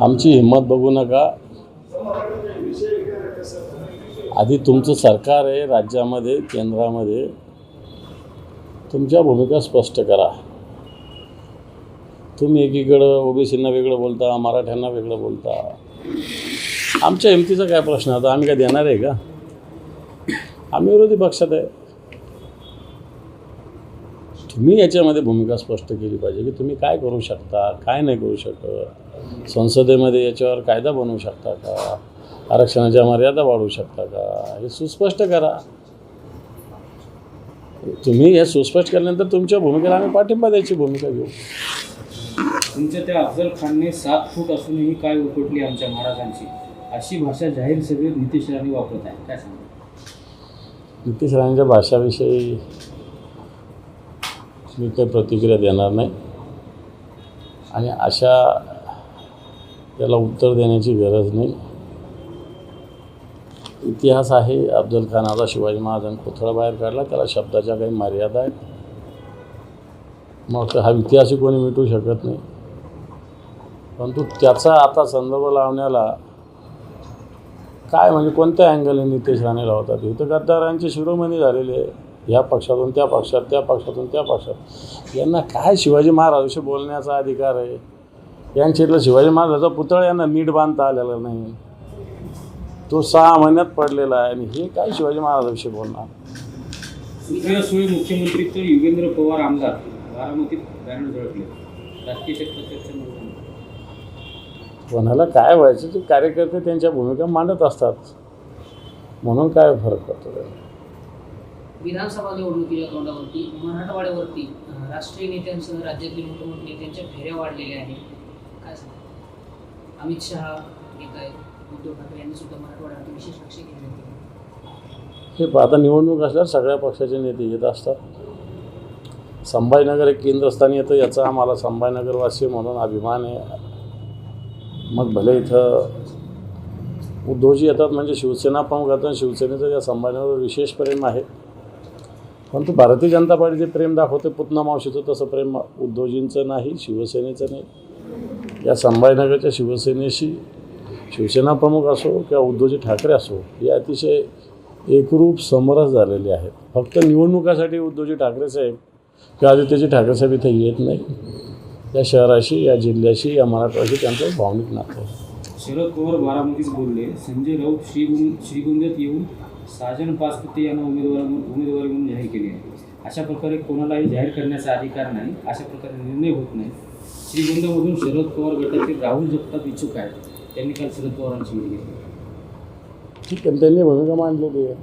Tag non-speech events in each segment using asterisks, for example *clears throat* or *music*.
आमची हिंमत बघू नका. आधी तुमचं सरकार आहे राज्यामध्ये केंद्रामध्ये. तुमच्या भूमिका स्पष्ट करा. तुम्ही एकीकडं ओबीसींना वेगळं बोलता मराठ्यांना वेगळं बोलता. आमच्या हिमतीचा काय प्रश्न आता आम्ही काय देणार आहे का? आम्ही विरोधी पक्षात आहे. तुम्ही याच्यामध्ये भूमिका स्पष्ट केली पाहिजे की तुम्ही काय करू शकता काय नाही करू शकत? संसदेमध्ये याच्यावर कायदा बनवू शकता का? आरक्षणाच्या मर्यादा वाढवू शकता का? हे सुस्पष्ट करा. तुम्ही हे सुस्पष्ट केल्यानंतर तुमच्या भूमिकेला आम्ही पाठिंबा द्यायची भूमिका घेऊ. तुमच्या त्या अफजल खानने सात फूट असूनही काय उपटली आमच्या महाराजांची? अशी भाषा जाहीर सभेत नितीश राणे वापरत आहे काय सांगा? नितीश राणेंच्या भाषाविषयी मी काही प्रतिक्रिया देणार नाही. आणि अशा त्याला उत्तर देण्याची गरज नाही. इतिहास आहे. अफजल खानाचा शिवाजी महाराजांनी पुतळा बाहेर काढला. त्याला शब्दाच्या काही मर्यादा आहेत. मग हा इतिहासही कोणी मिटू शकत नाही. परंतु त्याचा आता संदर्भ लावण्याला काय म्हणजे कोणत्या अँगलने नितेश राणे लावतात इथं गद्दारांचे शिरोमणी झालेले आहे. ह्या पक्षातून त्या पक्षात त्या पक्षातून त्या पक्षात. यांना काय शिवाजी महाराजांशी बोलण्याचा अधिकार आहे? यांच्या इथलं शिवाजी महाराजाचा पुतळा यांना नीट बांधता आलेला नाही. तो सहा महिन्यात पडलेला आहे आणि हे काय शिवाजी महाराजांविषयी बोलणार? सुळे मुख्यमंत्री तर युगेंद्र पवार आमदार बारामतीत बॅनर झळकले. राजकीय क्षेत्रात चर्चा नव्हती. कोणाला काय व्हायचं ते कार्यकर्ते त्यांच्या भूमिका मांडत असतात. म्हणून काय फरक पडतो? त्याला विधानसभा निवडणुकीच्या तोंडावरती मराठवाड्यावरती राष्ट्रीय नेत्यांसह राज्यातील मोठे नेत्यांच्या फेऱ्या वाढलेल्या आहेत. काय सांगा? अमित शहा येत आहेत उद्धव ठाकरे यांनी सुद्धा मराठवाड्यात विशेष लक्ष केले. होते हे आता निवडणूक असल्यावर सगळ्या पक्षाचे नेते येत असतात. संभाजीनगर एक केंद्रस्थानी येतं याचा आम्हाला संभाजीनगरवासी म्हणून अभिमान आहे. मग भले इथं उद्धवजी येतात म्हणजे शिवसेना प्रमुख येतात शिवसेनेचं या संभाजीनगर विशेष प्रेम आहे. परंतु भारतीय जनता पार्टी जे प्रेम दाखवते पुतना मावशीचं तसं प्रेम उद्धवजींचं नाही शिवसेनेचं नाही. या संभाजीनगरच्या शिवसेनेशी शिवसेना प्रमुख असो किंवा उद्धवजी ठाकरे असो हे अतिशय एकरूप समरस झालेले आहेत. फक्त निवडणुकासाठी उद्धवजी ठाकरे साहेब किंवा आदित्यजी ठाकरे साहेब इथे येत नाही. या शहराशी या जिल्ह्याशी या मराठवाशी त्यांचं भावनिक नातं आहे. शरद पवार बारामतीत बोलले संजय राऊत श्रीगुं श्रीगोंद्यात येऊन साजन पाचपुते यांना उमेदवार उमेदवारी म्हणून जाहीर केली आहे. अशा प्रकारे कोणालाही जाहीर करण्याचा अधिकार नाही अशा प्रकारे निर्णय होत नाही. श्रीगोंद्यामधून शरद पवार गटातील राहुल जगताप इच्छुक आहेत. त्यांनी काल शरद पवारांची भेट घेतली. ठीक आहे त्यांनी भूमिका मांडलेली आहे.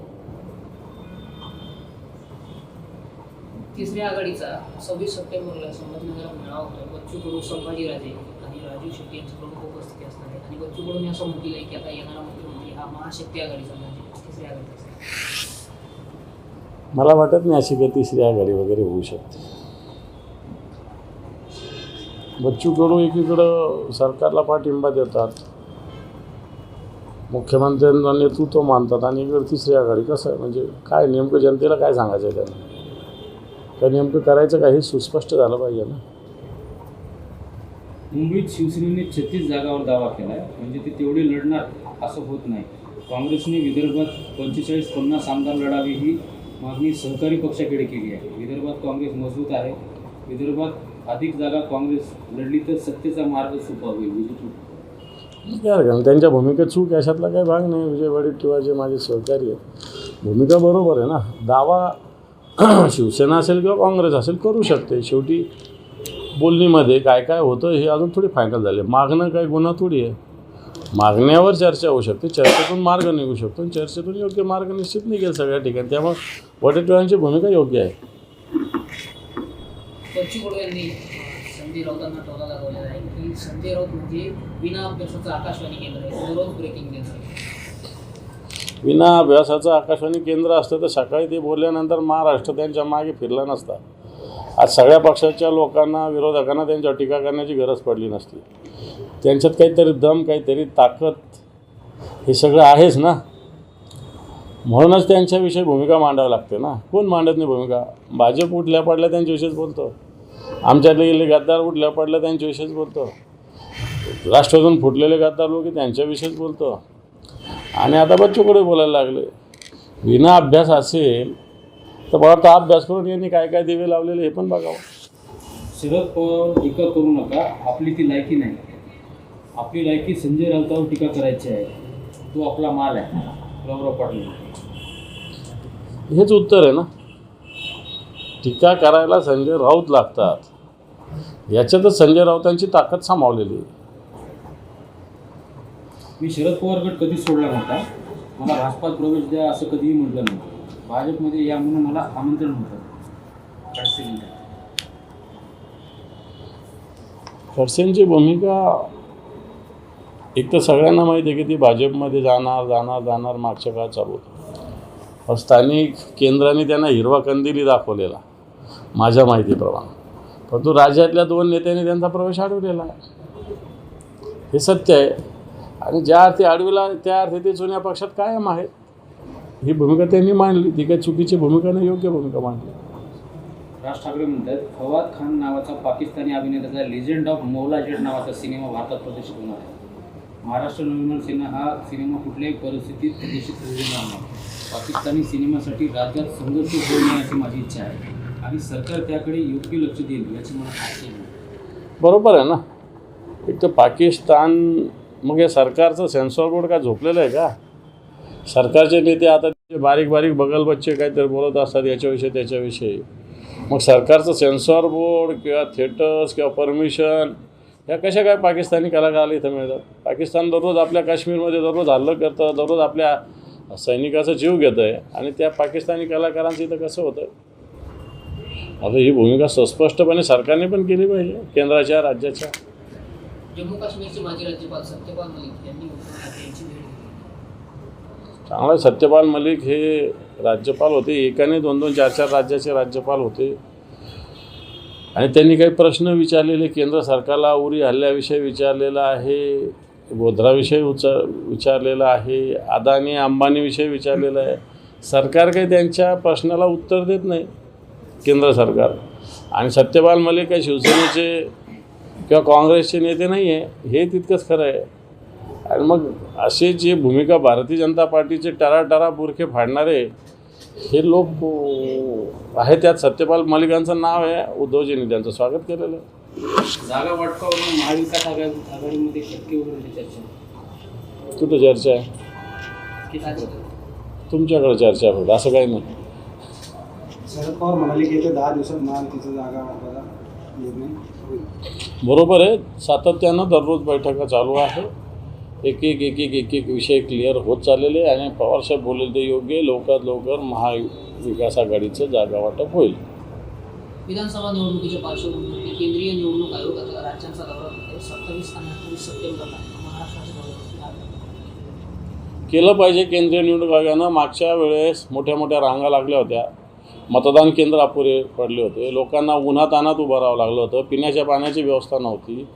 तिसऱ्या आघाडीचा सव्वीस सप्टेंबरला संभाजीनगरात मेळावा होतो बच्चू कडू संभाजीराजे आणि राजीव शेट्टी यांची प्रमुख उपस्थिती असणार आहे. आणि बच्चू कडूंनी असं म्हटलेलं आहे की आता येणारा मुख्यमंत्री हा महाशक्ती आघाडीचा म्हणजे तिसऱ्या आघाडीचा. मला वाटत नाही अशी काही तिसरी आघाडी वगैरे होऊ शकते. बच्चू कडू एकीकडं सरकारला पाठिंबा देतात. मुख्यमंत्र्यांना नेतृत्व मानतात आणि इकडे तिसरी आघाडी. कसं आहे? म्हणजे काय नेमकं जनतेला काय सांगायचं आहे त्यांना? काय नेमकं करायचं काही हे सुस्पष्ट झालं पाहिजे ना? मुंबईत शिवसेनेने छत्तीस जागावर दावा केला आहे म्हणजे ते तेवढे लढणार असं होत नाही. काँग्रेसने विदर्भात पंचेचाळीस पन्नास आमदार लढावी ही मागणी सहकारी पक्षाकडे केली आहे. विदर्भात काँग्रेस मजबूत आहे. विदर्भात अधिक जागा काँग्रेस लढली तर सत्तेचा मार्ग सोपा होईल. काय त्यांच्या भूमिकेत चूक याच्यातला काही भाग नाही. विजय वडेट्टीवार जे माझे सहकारी आहेत भूमिका बरोबर आहे ना. दावा *clears throat* शिवसेना असेल किंवा काँग्रेस असेल करू शकते. शेवटी बोलणीमध्ये काय काय होतं हे अजून थोडी फायनल झाले. मागणं काय गुन्हा थोडी आहे. मागण्यावर चर्चा होऊ शकते. चर्चेतून मार्ग निघू शकतो. आणि चर्चेतून योग्य मार्ग निश्चित निघेल सगळ्या ठिकाणी. त्यामुळे वडेट्टीवारांची भूमिका योग्य आहे. बच्चू कडू यांनी संजय राऊतांना टोला लागवलेला आहे. की संजय राऊत म्हणजे विना अभ्यासाचं आकाशवाणी केंद्र आहे. दररोज ब्रेकिंग न्यूज विना अभ्यासाचं आकाशवाणी केंद्र असतं तर सकाळी ते बोलल्यानंतर महाराष्ट्र त्यांच्या मागे फिरला नसता. आज सगळ्या पक्षाच्या लोकांना विरोधकांना त्यांच्यावर टीका करण्याची गरज पडली नसती. त्यांच्यात काहीतरी दम काहीतरी ताकद हे सगळं आहेच ना? म्हणूनच त्यांच्याविषयी भूमिका मांडावी लागते ना? कोण मांडत नाही भूमिका? भाजप उठल्या पडल्या त्यांच्याविषयीच बोलतो. आमच्यातले गेले गद्दार उठल्या पडल्या त्यांच्याविषयीच बोलतो. राष्ट्रवादीतून फुटलेले गद्दार लोक त्यांच्याविषयीच बोलतो. आणि आता बच्चूकडे बोलायला लागले. विना अभ्यास असेल तर मला वाटतं अभ्यास करून यांनी काय काय दिवे लावलेले हे पण बघावं. शरद पवार टीका करू नका. आपली ती लायकी नाही. आपली लायकी संजय राऊतावर टीका करायची आहे. तो आपला माल आहे. प्रवराव पाटील. हेच उत्तर आहे ना. टीका करायला संजय राऊत लागतात. याच्यातच संजय राऊतांची ताकद सामावलेली. आहे मी शरद पवार गट कधीच सोडला नव्हता. मला भाजपात प्रवेश द्या असं कधीही म्हटलं नव्हतं भाजपमध्ये या म्हणून मला आमंत्रण होतं. खडसेंची भूमिका एक तर सगळ्यांना माहिती आहे की ती भाजपमध्ये जाणार जाणार जाणार मागच्या काळात चालू होतं. स्थानिक केंद्राने त्यांना हिरवा कंदिली दाखवलेला माझ्या माहितीप्रमाणे. परंतु राज्यातल्या दोन नेत्यांनी त्यांचा प्रवेश अडवलेला आहे हे सत्य आहे. आणि ज्या अर्थी अडविला त्या अर्थी ते जुन्या पक्षात कायम आहेत ही भूमिका त्यांनी मांडली. ती काही चुकीची भूमिका नाही योग्य भूमिका मांडली. राज ठाकरे म्हणतात फवाद खान नावाचा पाकिस्तानी अभिनेत्याचा लेजंड ऑफ मौलाजेट नावाचा सिनेमा भारतात प्रदर्शित होणार आहे. महाराष्ट्र नवनिर्माण सेना हा सिनेमा कुठल्याही परिस्थितीत प्रदर्शित होणार नाही. पाकिस्तानी सिनेमासाठी राज्यात संघर्ष होऊ नये अशी माझी इच्छा आहे. आणि सरकार त्याकडे योग्य लक्ष देईल याची मला बरोबर आहे ना? एक तर पाकिस्तान मग हे सरकारचं सेन्सॉर बोर्ड काय झोपलेलं आहे का? सरकारचे नेते आता ते बारीक बारीक बगल बच्चे काहीतरी बोलत असतात याच्याविषयी त्याच्याविषयी. मग सरकारचं सेन्सॉर बोर्ड किंवा थिएटर्स किंवा परमिशन ह्या कशा काय पाकिस्तानी कलाकाराला इथं मिळतात? पाकिस्तान दररोज आपल्या काश्मीरमध्ये दररोज हल्लं करतं दररोज आपल्या सैनिकाचा जीव घेतं आहे आणि त्या पाकिस्तानी कलाकारांचं इथं कसं होतं? आता ही भूमिका सुस्पष्टपणे सरकारने पण केली पाहिजे केंद्राच्या राज्याच्या. जम्मू काश्मीरचे माजी राज्यपाल सत्यपाल मलिक यांनी चांगला. सत्यपाल मलिक हे राज्यपाल होते एकाने दोन दोन चार चार राज्याचे राज्यपाल होते. आणि त्यांनी काही प्रश्न विचारलेले केंद्र सरकारला उरी हल्ल्याविषयी विचारलेला आहे. गोधराविषयी उच विचारलेलं आहे अदानी अंबानीविषयी विचारलेलं आहे. सरकार काही त्यांच्या प्रश्नाला उत्तर देत नाही केंद्र सरकार. आणि सत्यपाल मलिक काही शिवसेनेचे किंवा काँग्रेसचे नेते नाही आहे हे तितकंच खरं आहे. आणि मग असे जे भूमिका भारतीय जनता पार्टीचे टराटरा बुरखे फाडणारे हे लोक आहे त्यात. सत्यपाल मलिकांचं नाव आहे उद्धवजींनी त्यांचं स्वागत केलेलं आहे. जागा वाटपावरून महाविकास आघाडी आघाडीमध्ये शक्य चर्चा कुठं चर्चा आहे? तुमच्याकडे चर्चा होईल असं काही नाही. शरद पवार म्हणाले की येत्या दहा दिवसात महायुतीचं जागा बरोबर आहे सातत्यानं दररोज बैठका चालू आहे. एक एक एक एक एक एक विषय क्लिअर होत चाललेले आहे आणि पवारसाहेब बोलले ते योग्य. लवकरात लवकर महाविकास आघाडीचं जागा वाटप होईल. विधानसभा निवडणुकीच्या पार्श्वभूमीवर केंद्रीय निवडणूक आयोग आता राज्यांचा दौरा करते सत्तावीस आणि अठ्ठावीस सप्टेंबरला केलं पाहिजे केंद्रीय निवडणूक आयोगानं. मागच्या वेळेस मोठ्या मोठ्या रांगा लागल्या होत्या. मतदान केंद्र अपुरे पडले होते. लोकांना उन्हातानात उभं राहावं लागलं होतं. पिण्याच्या पाण्याची व्यवस्था नव्हती.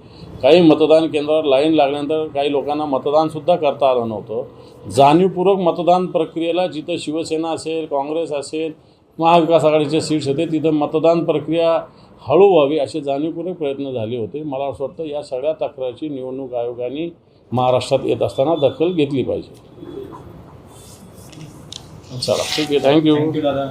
काही मतदान केंद्रावर लाईन लागल्यानंतर काही लोकांना मतदानसुद्धा करता आलं नव्हतं. जाणीवपूर्वक मतदान प्रक्रियेला जिथं शिवसेना असेल काँग्रेस असेल महाविकास आघाडीचे सीट्स होते तिथं मतदान प्रक्रिया हळू व्हावी असे जाणीवपूर्वक प्रयत्न झाले होते. मला असं वाटतं या सगळ्या तक्रारीची निवडणूक आयोगाने महाराष्ट्रात येत असताना दखल घेतली पाहिजे. चला ठीक आहे. थँक्यू थँक्यू दादा.